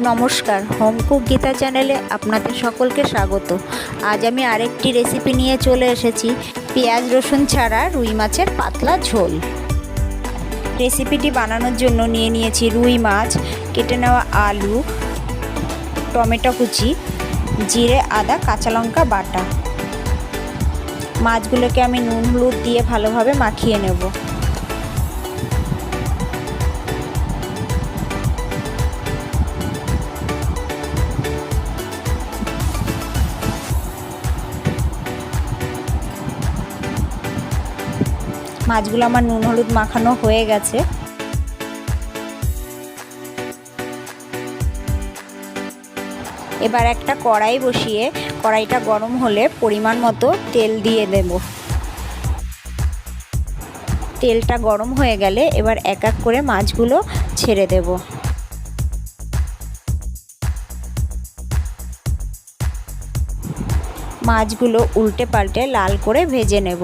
নমস্কার। Home cook Gita চ্যানেলে আপনাদের সকলকে স্বাগত। আজ আমি আরেকটি রেসিপি নিয়ে চলে এসেছি, পেঁয়াজ রসুন ছাড়া রুই মাছের পাতলা ঝোল। রেসিপিটি বানানোর জন্য নিয়ে নিয়েছি রুই মাছ, কেটে নেওয়া আলু, টমেটো কুচি, জিরে, আদা, কাঁচা লঙ্কা, বাটা। মাছগুলোকে আমি নুন, হলুদ দিয়ে ভালোভাবে মাখিয়ে নেব। মাছগুলো আমার নুন, হলুদ মাখানো হয়ে গেছে। এবার একটা কড়াই বসিয়ে কড়াইটা গরম হলে পরিমাণ মতো তেল দিয়ে দেব। তেলটা গরম হয়ে গেলে এবার এক এক করে মাছগুলো ছেড়ে দেব। মাছগুলো উল্টে পাল্টে লাল করে ভেজে নেব।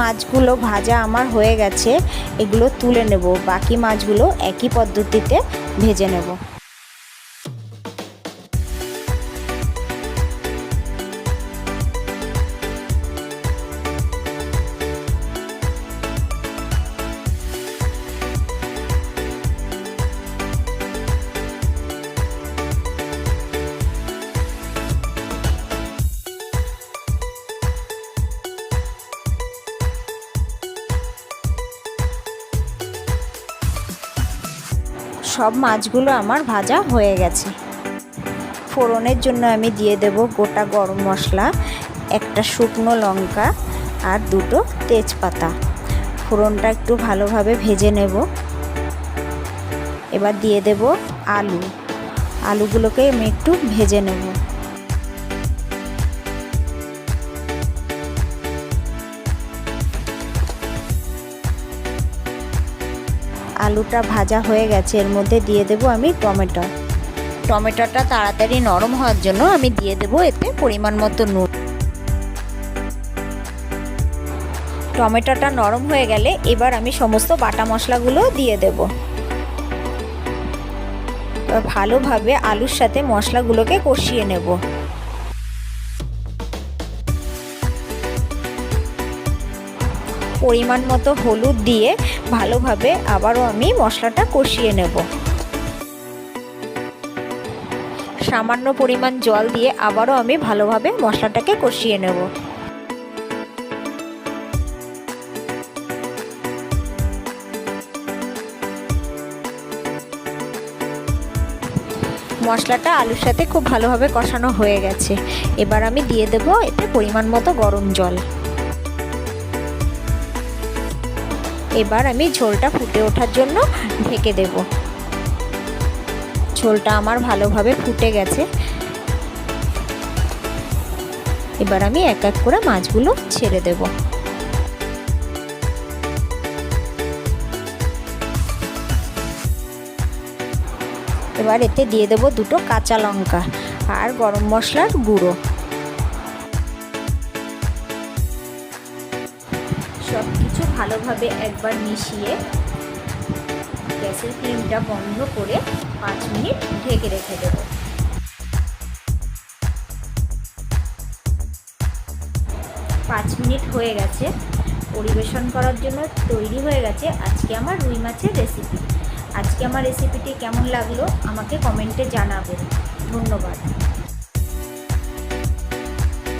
মাছগুলো ভাজা আমার হয়ে গেছে এগুলো তুলে নেব। বাকি মাছগুলো একই পদ্ধতিতে ভেজে নেব। সব মাছগুলো আমার ভাজা হয়ে গেছে। ফোড়নের জন্য আমি দিয়ে দেব গোটা গরম মশলা, একটা শুকনো লঙ্কা আর দুটো তেজপাতা। ফোড়নটা একটু ভালোভাবে ভেজে নেব। এবার দিয়ে দেব আলু। আলুগুলোকে আমি একটু ভেজে নেব। আলুটা ভাজা হয়ে গেছে, এর মধ্যে দিয়ে দেব আমি টমেটো। টমেটোটা তাড়াতাড়ি নরম হওয়ার জন্য আমি দিয়ে দেব এতে পরিমাণ মতো নুন। টমেটোটা নরম হয়ে গেলে এবার আমি সমস্ত বাটা মশলাগুলো দিয়ে দেব। ভালোভাবে আলুর সাথে মশলাগুলোকে কষিয়ে নেব। পরিমাণ মতো হলুদ দিয়ে ভালোভাবে আবারও আমি মশলাটা কষিয়ে নেব। সামান্য পরিমাণ জল দিয়ে আবারও আমি ভালোভাবে মশলাটাকে কষিয়ে নেব। মশলাটা আলুর সাথে খুব ভালোভাবে কষানো হয়ে গেছে। এবার আমি দিয়ে দেব এতে পরিমাণ মতো গরম জল। এবার আমি ঝোলটা ফুটে ওঠার জন্য ঢেকে দেব। ঝোলটা আমার ভালোভাবে ফুটে গেছে। এবার আমি এক এক করে মাছগুলো ছেড়ে দেব। এবার এতে দিয়ে দেব দুটো কাঁচা লঙ্কা আর গরম মশলার গুঁড়ো। সব ভালোভাবে একবার মিশিয়ে গ্যাসের ফ্লেমটা বন্ধ করে পাঁচ মিনিট ঢেকে রেখে দেব। পাঁচ মিনিট হয়ে গেছে। পরিবেশন করার জন্য তৈরি হয়ে গেছে আজকে আমার রুই মাছের রেসিপি আজকে আমার রেসিপিটি কেমন লাগল আমাকে কমেন্টে জানাবেন। ধন্যবাদ।